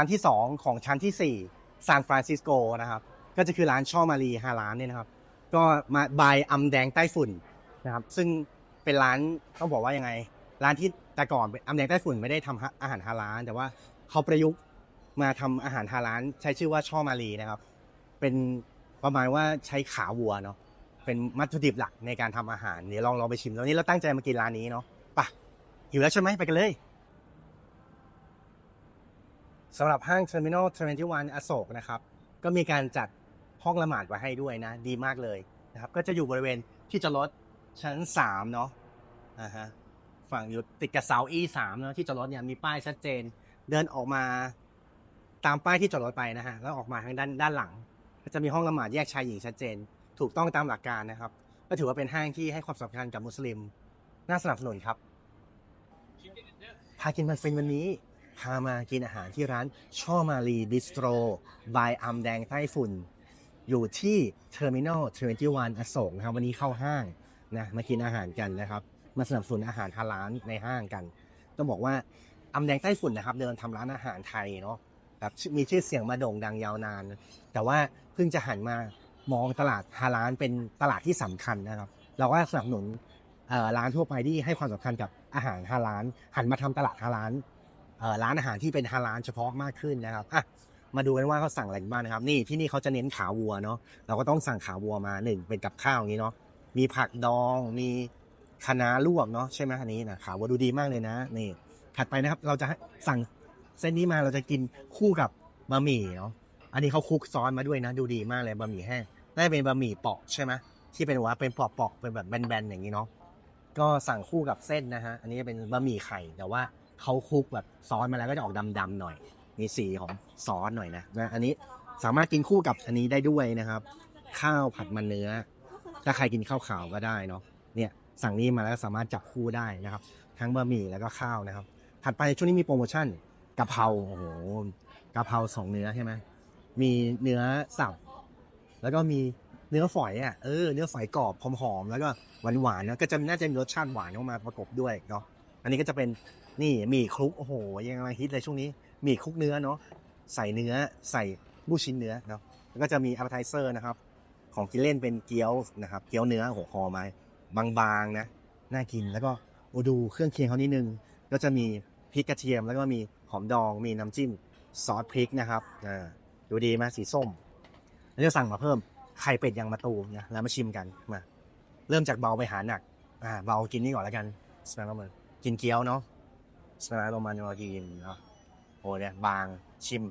ร้านที่สองของชั้นที่สี่ซานฟรานซิสโกนะครับ ก็จะคือร้านช่อมารีฮาร้านเนี่ยนะครับ ก็มาบายอำแดงใต้ฝุ่นนะครับ ซึ่งเป็นร้านต้องบอกว่ายังไง ร้านที่แต่ก่อนเป็นอำแดงใต้ฝุ่นไม่ได้ทำอาหารฮาลาน แต่ว่าเขาประยุกต์มาทำอาหารฮาลานใช้ชื่อว่าช่อมารีนะครับ เป็นประมาณว่าใช้ขาวัวเนาะเป็นวัตถุดิบหลักในการทำอาหารเดี๋ยวลองลองไปชิมตอนนี้เราตั้งใจมากินร้านนี้เนาะปะหิวแล้วใช่ไหมไปกันเลย สำหรับห้าง Terminal 21 อโศกนะครับ ก็มีการจัดห้องละหมาดไว้ให้ด้วยนะ ดีมากเลยนะครับ ก็จะอยู่บริเวณที่จอดรถชั้น 3 เนาะอ่าฮะฝั่งอยู่ติดกับเสา E3 เนาะที่จอดรถเนี่ยมีป้ายชัดเจน เดินออกมาตามป้ายที่จอดรถไปนะฮะแล้วออกมาทางด้านด้านหลัง ก็จะมีห้องละหมาดแยกชายหญิงชัดเจน ถูกต้องตามหลักการนะครับ ก็ถือว่าเป็นห้างที่ให้ความสำคัญกับมุสลิม น่าสนับสนุนครับพากินมันฟินวันนี้ พามากินอาหารที่ร้านช่อมารีบิสโตรบายอัมแดงใต้ฝุ่น อยู่ที่เทอร์มินอล21อโศกนะครับวันนี้เข้าห้างนะมากินอาหารกันนะครับ มาสนับสนุนอาหารฮาลาลในห้างกัน ต้องบอกว่าอัมแดงใต้ฝุ่นนะครับ เดินทำร้านอาหารไทยเนาะแบบมีชื่อเสียงมาโด่งดังยาวนาน แต่ว่าเพิ่งจะหันมามองตลาดฮาลาลเป็นตลาดที่สำคัญนะครับ เราก็สนับสนุนร้านทั่วไปที่ให้ความสำคัญกับอาหารฮาลาลหันมาทำตลาดฮาลาล ร้านอาหารที่เป็นฮาลาลเฉพาะมากขึ้นนะครับอะมาดูกันว่าเขาสั่งอะไรบ้างนะครับ นี่ที่นี่เขาจะเน้นขาวัวเนาะเราก็ต้องสั่งขาวัวมาหนึ่งเป็นกับข้าวอย่างนี้เนาะมีผักดองมีคะน้าลวกเนาะใช่ไหมอันนี้นะขาวัวดูดีมากเลยนะนี่ถัดไปนะครับ เราจะสั่งเส้นนี้มาเราจะกินคู่กับบะหมี่เนาะอันนี้เขาคลุกซอสมาด้วยนะ ดูดีมากเลยบะหมี่แห้งน่าจะเป็นบะหมี่เปาะใช่ไหมที่เป็นว่าเป็นเปาะๆเป็นแบบแบนๆอย่างนี้เนาะก็สั่งคู่กับเส้นนะฮะอันนี้เป็นบะหมี่ไข่แต่ว่า เขาคลุกแบบซอสมาแล้วก็จะออกดำๆหน่อย มีสีของซอสหน่อยนะนะอันนี้สามารถกินคู่กับอันนี้ได้ด้วยนะครับ ข้าวผัดมันเนื้อ ถ้าใครกินข้าวขาวก็ได้เนาะเนี่ยสั่งนี้มาแล้วสามารถจับคู่ได้นะครับ ทั้งบะหมี่แล้วก็ข้าวนะครับ ถัดไปช่วงนี้มีโปรโมชั่นกะเพราโอ้โหกะเพราสองเนื้อใช่ไหมมีเนื้อสับแล้วก็มีเนื้อฝอยอะเออเนื้อฝอยกรอบหอมๆแล้วก็หวานๆนะก็จะน่าจะมีรสชาติหวานเข้ามาประกบด้วยเนาะอันนี้ก็จะเป็น นี่หมี่คลุกโอ้โหยังมาฮิตเลยช่วงนี้หมี่คลุกเนื้อเนาะใส่เนื้อใส่ลูกชิ้นเนื้อเนาะแล้วก็จะมีอัปเ i เซอร์นะครับ ของกินเล่นเป็นเกี๊ยวนะครับเกี๊ยวเนื้อหัวคอไม้บางๆนะน่ากินแล้วก็ดูเครื่องเคียงเขานิดนึง ก็จะมีพริกกระเทียมแล้วก็มีหอมดองมีน้ำจิ้มซอสพริกนะครับอ่าดูดีไหมสีส้มแล้วจะสั่งมาเพิ่มไข่เป็ดยางมะตูมนะแล้วมาชิมกันมาเริ่มจากเบาไปหาหนักอ่าเบากินนี่ก่อนแล้วกันสมาร์ทมันกินเกี๊ยวเนาะ สมาร์ทมันมากินเนาะโอ้เนี่ยบางชิม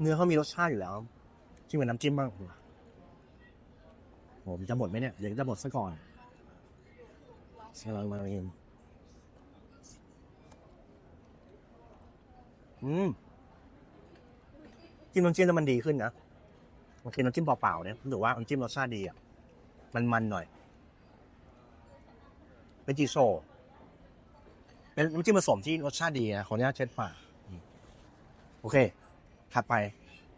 เนื้อเขามีรสชาติอยู่แล้วชิมกับน้ำจิ้มบ้างโอ้โหผมจะหมดไหมเนี่ยเดี๋ยวจะหมดซะก่อนสมาร์มันกินอืมจิ้มน้ำจิ้มแล้วมันดีขึ้นนะบางทีน้ำจิ้มเปล่าๆเนี่ยรู้สึกว่าน้ำจิ้มรสชาติดีอะ มันมันๆหน่อย เป็นจีโซ เป็นน้ำจิ้มผสมที่รสชาติดีนะขออนุญาตเช็ดปากโอเค ถัดไป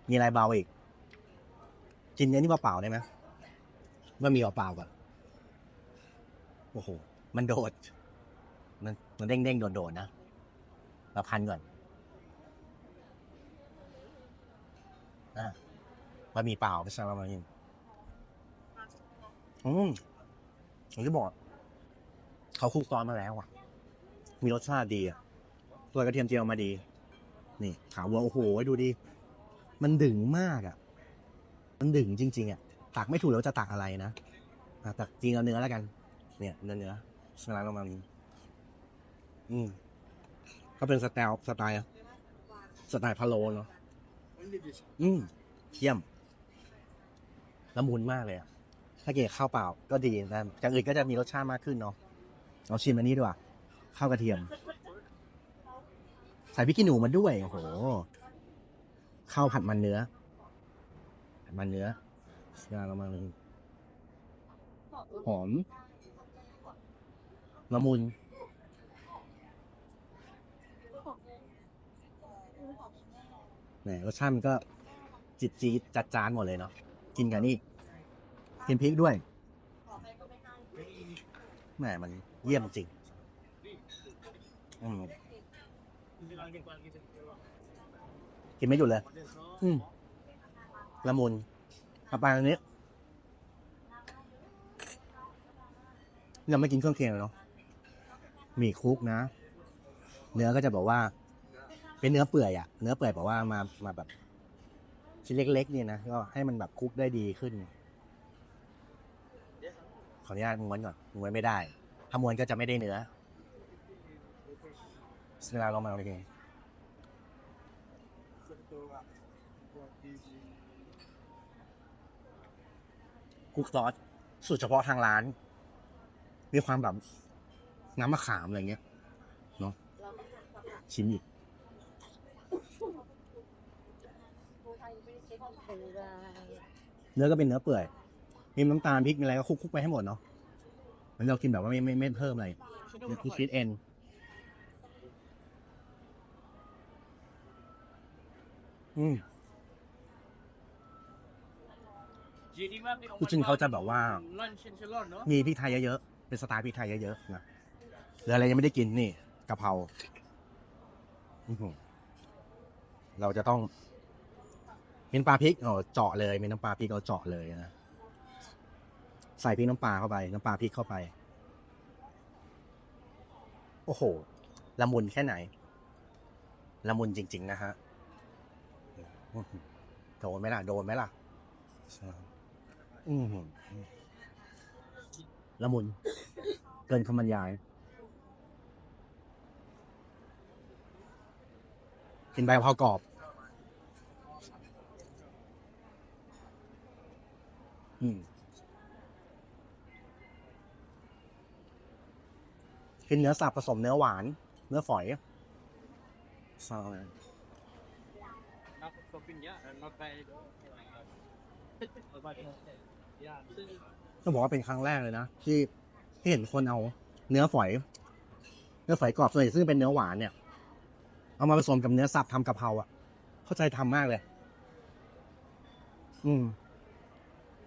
มีอะไรเบาอีก กินอันนี้เปล่าๆได้ไหมว่ามีเปล่าๆก่อนโอ้โห มันโดด มันมันเด้งๆโดดๆนะเราพันก่อนอะบะหมี่เปล่าไม่ใช่บะหมี่อืมผมจะบอก เขาคลุกซอสมาแล้วอะ มีรสชาติดีอะตัวกระเทียมเจียวมาดี นี่ขาวัวโอ้โหดูดิมันดึงมากอะ มันดึงจริง ๆ อะ ตักไม่ถูกแล้วจะตักอะไรนะตักจริงเอาเนื้อแล้วกัน เนี่ยเนื้อเนื้อสไลด์ลงมาอืมก็เป็นสไตล์สไตล์สไตล์พะโลเนาะอืมเยี่ยมละมุนมากเลยอะถ้ากินกับข้าวเปล่าก็ดีแต่อย่างอื่นก็จะมีรสชาติมากขึ้นเนาะ เราชิมอันนี้ดีกว่าข้าวกระเทียม ใส่พริกขี้หนูมาด้วย โอ้โหข้าวผัดมันเนื้อผัดมันเนื้อยาละมังหอมละมุนแหมรสชาติมันก็จิตจีดจัดจานหมดเลยเนาะกินกันนี่กินพริกด้วย แหมมันเยี่ยมจริงกินไม่หยุดเลย อืมละมุนมาปลาอันนี้ยังไม่กินเครื่องเคียงเลยเนาะหมีคุกนะ เนื้อก็จะบอกว่า เป็นเนื้อเปื่อยอะเนื้อเปื่อยบอกว่ามามาแบบชิ้นเล็ก ๆ เนี่ยนะก็ให้มันแบบคุกได้ดีขึ้น ขออนุญาตม้วนก่อนม้วนไม่ได้ ถ้าม้วนก็จะไม่ได้เนื้อเวลาลองมาเลยคุกซอสสูตรเฉพาะทางร้าน มีความแบบน้ำมะขามอะไรเงี้ยเนาะชิมอีกเนื้อก็เป็นเนื้อเปื่อย มีน้ำตาลพริกมีอะไรก็คลุกๆไปให้หมดเนาะเหมือนเรากินแบบว่าไม่ไม่ไม่เพิ่มอะไรนี่คือฟิตเอ็นอืมจริงๆเขาจะแบบว่า มีพริกไทยเยอะๆเป็นสไตล์พริกไทยเยอะๆนะหรืออะไรยังไม่ได้กินนี่กะเพราอื้อหือเราจะต้องมีน้ำปลาพริกเอาเจาะเลยมีน้ำปลาพริกเอาเจาะเลยนะ ใส่พริกน้ำปลาเข้าไป น้ำปลาพริกเข้าไป โอ้โห ละมุนแค่ไหน ละมุนจริง ๆ นะฮะ โดนไหมล่ะ โดนไหมล่ะอือหือละมุน เกินคำบรรยาย กินใบกะเพรากรอบอืม กินเนื้อสับผสมเนื้อหวาน เนื้อฝอยซอยต้องบอกว่าเป็นครั้งแรกเลยนะ ที่ที่เห็นคนเอาเนื้อฝอย เนื้อฝอยกรอบส่วนใหญ่ซึ่งเป็นเนื้อหวานเนี่ย เอามาผสมกับเนื้อสับทำกะเพราอะ เข้าใจทำมากเลย อืม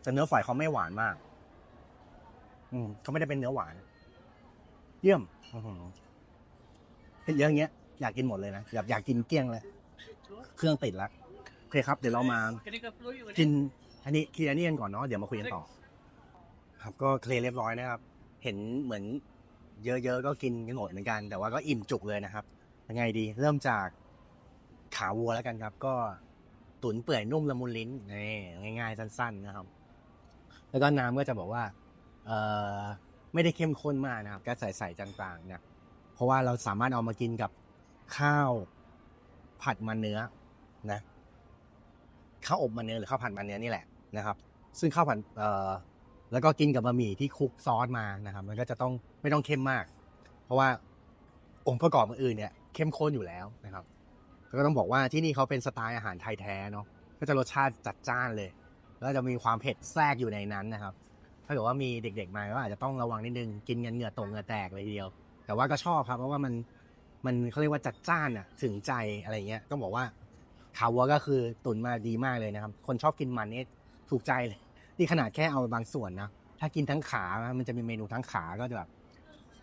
แต่เนื้อฝอยเขาไม่หวานมาก อืมเขาไม่ได้เป็นเนื้อหวาน เยี่ยมอื้อหือเห็นเยอะอย่างเงี้ยอยากกินหมดเลยนะอยากอยากกินเกลี้ยงเลย เครื่องติดแล้วโอเคครับ เดี๋ยวเรามากินอันนี้เคลียร์นี่กันก่อนเนาะเดี๋ยวมาคุยกันต่อ ครับก็เคลียร์เรียบร้อยนะครับ เห็นเหมือน เยอะๆก็กินกันหมดเหมือนกัน แต่ว่าก็อิ่มจุกเลยนะครับยังไงดี เริ่มจากขาวัวแล้วกันครับ ก็ตุ๋นเปื่อยนุ่มละมุนลิ้นนี่ง่าย ๆ สั้น ๆ นะครับ แล้วก็น้ำก็จะบอกว่า เออ ไม่ได้เข้มข้นมากนะครับ ก็ใส่ๆจางๆนะเพราะว่าเราสามารถเอามากินกับข้าวผัดมันเนื้อนะข้าวอบมันเนื้อหรือข้าวผัดมันเนื้อนี่แหละนะครับ ซึ่งข้าวผัดเอ่อแล้วก็กินกับบะหมี่ที่คลุกซอสมานะครับ มันก็จะต้องไม่ต้องเข้มมาก เพราะว่าองค์ประกอบอื่นเนี่ยเข้มข้นอยู่แล้วนะครับแล้วก็ต้องบอกว่าที่นี่เขาเป็นสไตล์อาหารไทยแท้เนาะก็จะรสชาติจัดจ้านเลย แล้วจะมีความเผ็ดแทรกอยู่ในนั้นนะครับาเกิดว่ามีเด็ก ๆ มาก็อาจจะต้องระวังนิดนึงกินกันเหงื่อตกเหงื่อแตกเลยทีเดียว แต่ว่าก็ชอบครับ เพราะว่ามันมันเขาเรียกว่าจัดจ้านอะถึงใจอะไรเงี้ยต้องบอกว่าขาวัวก็คือตุ๋นมาดีมากเลยนะครับ คนชอบกินมันนี่ถูกใจเลยนี่ขนาดแค่เอาบางส่วนนะถ้ากินทั้งขา มันจะมีเมนูทั้งขาก็จะแบบ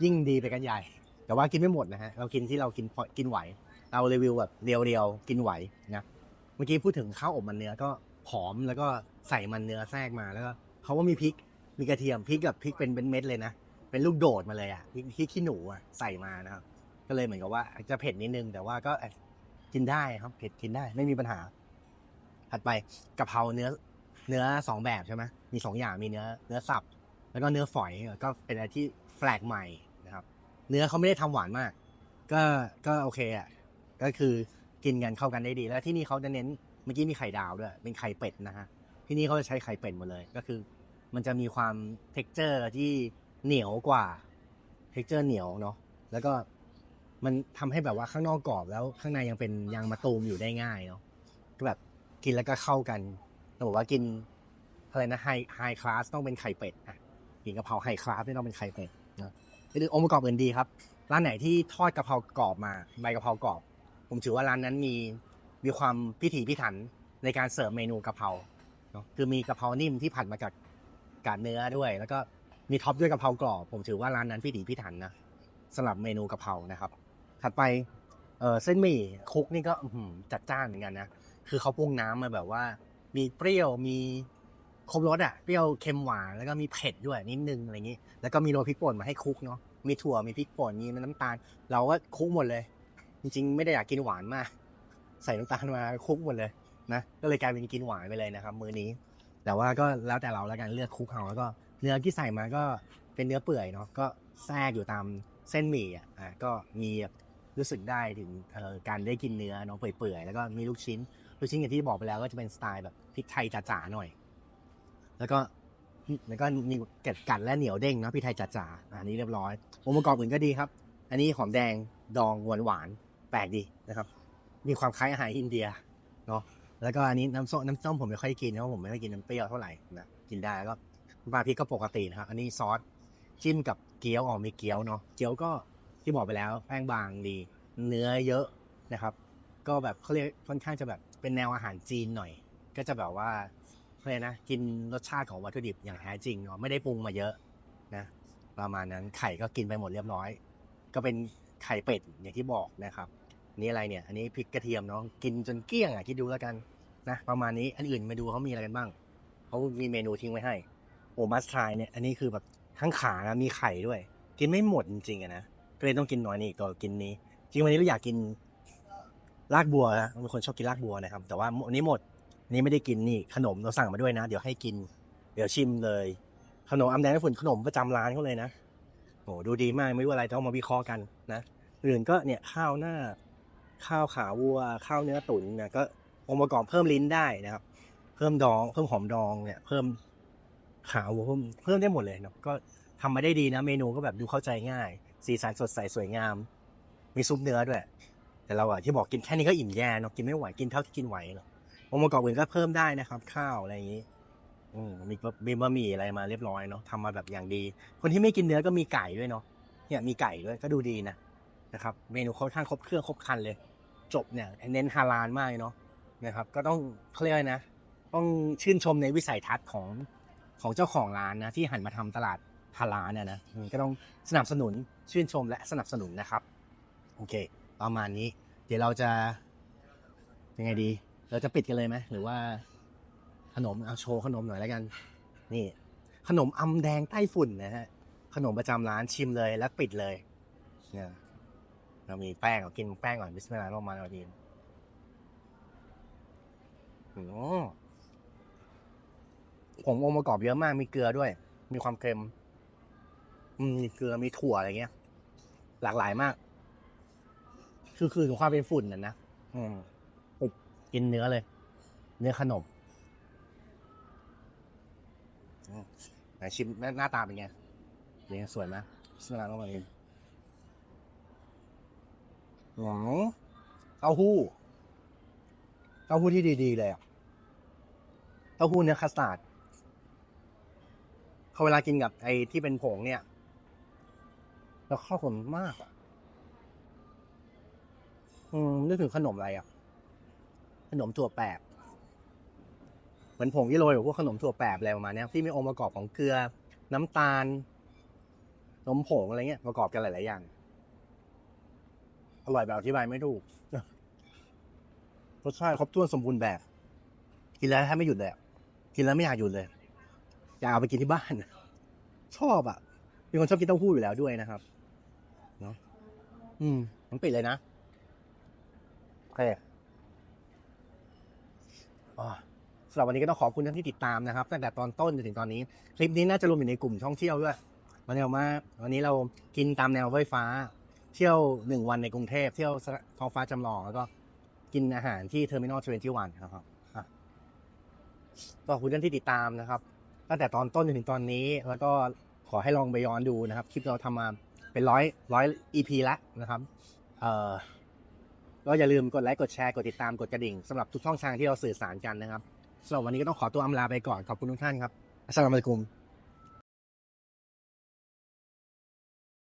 ยิ่งดีไปกันใหญ่ แต่ว่ากินไม่หมดนะฮะเรากินที่เรากินพอกินไหว เรารีวิวแบบเรียวๆกินไหวนะเมื่อกี้พูดถึงข้าวอบมันเนื้อก็หอมแล้วก็ใส่มันเนื้อแทรกมาแล้วก็เขาว่ามีพริก มีกระเทียมพริกกับพริกเป็นเป็นเม็ดเลยนะเป็นลูกโดดมาเลยอะพริกพริกขี้หนูอะใส่มานะครับ ก็เลยเหมือนกับว่าจะเผ็ดนิดนึง แต่ว่าก็กินได้ครับ เผ็ดกินได้ไม่มีปัญหา ถัดไปกะเพราเนื้อ เนื้อสองแบบใช่ไหมมีสองอย่างมีเนื้อ เนื้อสับ แล้วก็เนื้อฝอยก็เป็นอะไรที่แปลกใหม่นะครับ เนื้อเขาไม่ได้ทำหวานมาก ก็ก็โอเคอะก็คือกินกันเข้ากันได้ดี แล้วที่นี่เขาจะเน้นเมื่อกี้มีไข่ดาวด้วยเป็นไข่เป็ดนะฮะที่นี่เขาจะใช้ไข่เป็ดหมดเลย ก็คือ มันจะมีความเท็กเจอร์ที่เหนียวกว่าเท็กเจอร์เหนียวเนาะแล้วก็มันทำให้แบบว่าข้างนอกกรอบแล้วข้างในยังเป็นยางมะตูมอยู่ได้ง่ายเนาะก็แบบกินแล้วก็เข้ากันเราบอกว่ากินอะไรนะไฮไฮคลาสต้องเป็นไข่เป็ดอะกินกะเพราไฮคลาสไม่ต้องเป็นไข่เป็ดนะคือองค์ประกอบอื่นดีครับ ร้านไหนที่ทอดกะเพรากรอบมาใบกะเพรากรอบ ผมถือว่าร้านนั้นมีมีความพิถีพิถันในการเสิร์ฟเมนูกะเพราเนาะคือมีกะเพรานิ่มที่ผัดมาจาก กากเนื้อด้วย แล้วก็มีท็อปด้วยกะเพรากรอบผมถือว่าร้านนั้นพิถีพิถันนะสำหรับเมนูกะเพรานะครับ ถัดไปเออเส้นหมี่คุกนี่ก็จัดจ้านเหมือนกันนะคือเขาปรุงน้ำมาแบบว่า มีเปรี้ยวมีครบรสอะเปรี้ยวเค็มหวานแล้วก็มีเผ็ดด้วยนิดนึงอะไรอย่างนี้ แล้วก็มีโรยพริกป่นมาให้คุกเนาะมีถั่วมีพริกป่นมีน้ำตาล เราก็คุกหมดเลย จริงๆ ไม่ได้อยากกินหวานมาก ใส่น้ำตาลมาคุกหมดเลยนะก็เลยกลายเป็นกินหวานไปเลยนะครับ มื้อนี้ แต่ว่าก็แล้วแต่เราแล้วกันเลือกคลุกเอาแล้วก็เนื้อที่ใส่มาก็เป็นเนื้อเปื่อยเนาะก็แทรกอยู่ตามเส้นหมี่อะก็มีรู้สึกได้ถึงการได้กินเนื้อเนาะเปื่อยๆแล้วก็มีลูกชิ้น ลูกชิ้นอย่างที่บอกไปแล้วก็จะเป็นสไตล์แบบพริกไทยจ๋าๆหน่อย แล้วก็แล้วก็มีเกล็ดกัดและเหนียวเด้งเนาะพริกไทยจ๋าๆอันนี้เรียบร้อยองค์ประกอบอื่นก็ดีครับ อันนี้หอมแดงดองหวานหวานแปลกดีนะครับ มีความคล้ายอาหารอินเดียเนาะ แล้วก็อันนี้น้ำส้มน้ำส้มผมไม่ค่อยกินเพราะผมไม่ค่อยกินน้ำเปรี้ยวเท่าไหร่นะกินได้แล้วก็ปลาพริกก็ปกตินะครับอันนี้ซอสจิ้มกับเกี๊ยวออกมีเกี๊ยวเนาะเกี๊ยวก็ที่บอกไปแล้วแป้งบางดี เนื้อเยอะนะครับ ก็แบบเขาเรียกค่อนข้างจะแบบเป็นแนวอาหารจีนหน่อย ก็จะแบบว่าเขาเรียกนะกินรสชาติของวัตถุดิบอย่างแท้จริงเนาะไม่ได้ปรุงมาเยอะนะประมาณนั้นไข่ก็กินไปหมดเรียบร้อย ก็เป็นไข่เป็ดอย่างที่บอกนะครับ นี่อะไรเนี่ย อันนี้พริกกระเทียมเนาะกินจนเกลี้ยงอะคิดดูแล้วกันนะประมาณนี้อันอื่นมาดูเขามีอะไรกันบ้างเขามีเมนูทิ้งไว้ให้ โอ้มัสทรายเนี่ยอันนี้คือแบบทั้งขานะมีไข่ด้วย กินไม่หมดจริงๆอะนะก็เลยต้องกินน้อยนี่อีกตัวกินนี้ จริงวันนี้เราอยากกินรากบัวนะเป็นคนชอบกินรากบัวนะครับ แต่ว่าวันนี้หมดอันนี้ไม่ได้กินนี่ขนมเราสั่งมาด้วยนะ เดี๋ยวให้กิน เดี๋ยวชิมเลย ขนมอำแดงฝุ่นขนมประจำร้านเขาเลยนะโอ้ดูดีมากไม่รู้อะไรต้องมาวิเคราะห์กันนะอื่นก็เนี่ยข้าวหน้า ข้าวขาวัว ข้าวเนื้อตุ๋นเนี่ยก็องค์ประกอบเพิ่มลิ้นได้นะครับ เพิ่มดอง เพิ่มหอมดองเนี่ย เพิ่มขาวัวเพิ่มเพิ่มได้หมดเลยนะก็ทำมาได้ดีนะ เมนูก็แบบดูเข้าใจง่าย สีสันสดใสสวยงาม มีซุปเนื้อด้วย แต่เราอะที่บอกกินแค่นี้ก็อิ่มแย่เนาะกินไม่ไหวกินเท่าที่กินไหวเนาะองค์ประกอบอื่นก็เพิ่มได้นะครับ ข้าวอะไรอย่างนี้อืมมีบะมีบะหมี่อะไรมาเรียบร้อยเนาะทำมาแบบอย่างดี คนที่ไม่กินเนื้อก็มีไก่ด้วยเนาะเนี่ยมีไก่ด้วยก็ดูดีนะนะครับ เมนูค่อนข้างครบเครื่องครบคันเลย จบเนี่ยเน้นฮาลาลมากเนาะนะครับ ก็ต้องเขาเรียกอะไรนะ ต้องชื่นชมในวิสัยทัศน์ของของเจ้าของร้านนะที่หันมาทำตลาดฮาลาลเนี่ยนะก็ต้องสนับสนุนชื่นชมและสนับสนุนนะครับโอเค ประมาณนี้ เดี๋ยวเราจะยังไงดี เราจะปิดกันเลยไหมหรือว่าขนมเอาโชว์ขนมหน่อยแล้วกัน นี่ ขนมอำแดงใต้ฝุ่นนะฮะขนมประจำร้านชิมเลยแล้วปิดเลยเนี่ย เรามีแป้งเรากินแป้งก่อนบิสมิลลาห์เรามาเราดีอืมผมองค์ประกอบเยอะมาก มีเกลือด้วย มีความเค็ม มีเกลือ มีถั่วอะไรเงี้ย หลากหลายมาก คือคือถึงความเป็นฝุ่นน่ะนะ อืมอุบกินเนื้อเลย เนื้อขนมไหนชิมหน้าตาเป็นไงเนี่ยสวยไหมบิสมิลาห์เรามาดี หอมเต้าหู้เต้าหู้ที่ดี ๆ เลยอะเต้าหู้เนื้อคัสตาร์ดเขาเวลากินกับไอ้ที่เป็นผงเนี่ย แล้วเข้ากันมากอะอืมนึกถึงขนมอะไรอะขนมถั่วแปบเหมือนผงที่โรยกับพวกขนมถั่วแปบอะไรประมาณนี้ที่มีองค์ประกอบของเกลือ น้ำตาลนมผงอะไรเงี้ยประกอบกันหลาย ๆ อย่าง อร่อยแบบอธิบายไม่ถูกรสชาติครบถ้วนสมบูรณ์แบบ กินแล้วแทบไม่หยุดเลยกินแล้วไม่อยากหยุดเลย อยากเอาไปกินที่บ้าน ชอบอะเป็นคนชอบกินเต้าหู้อยู่แล้วด้วยนะครับ เนาะอืมมันปิดเลยนะโอเคอ่สำหรับวันนี้ก็ต้องขอบคุณท่านที่ติดตามนะครับตั้งแต่ตอนต้นจนถึงตอนนี้ คลิปนี้น่าจะรวมอยู่ในกลุ่มท่องเที่ยวด้วยวันนี้เรามาวันนี้เรากินตามแนวไฟฟ้า เที่ยวหนึ่งวันในกรุงเทพเที่ยวท้องฟ้าจำลองแล้วก็กินอาหารที่เทอร์มินอล21นตีวานนะครับอะก็ขอคุณท่านที่ติดตามนะครับ ตั้งแต่ตอนต้นจนถึงตอนนี้ แล้วก็ขอให้ลองไปย้อนดูนะครับ คลิปเราทำมาเป็นร้อยร้อย EP แล้วนะครับ เอ่อก็อย่าลืมกดไลค์กดแชร์กดติดตามกดกระดิ่งสำหรับทุกช่องทางที่เราสื่อสารกันนะครับสำหรับวันนี้ก็ต้องขอตัวอำลาไปก่อนขอบคุณทุกท่านครับอัสสลามุอะลัยกุม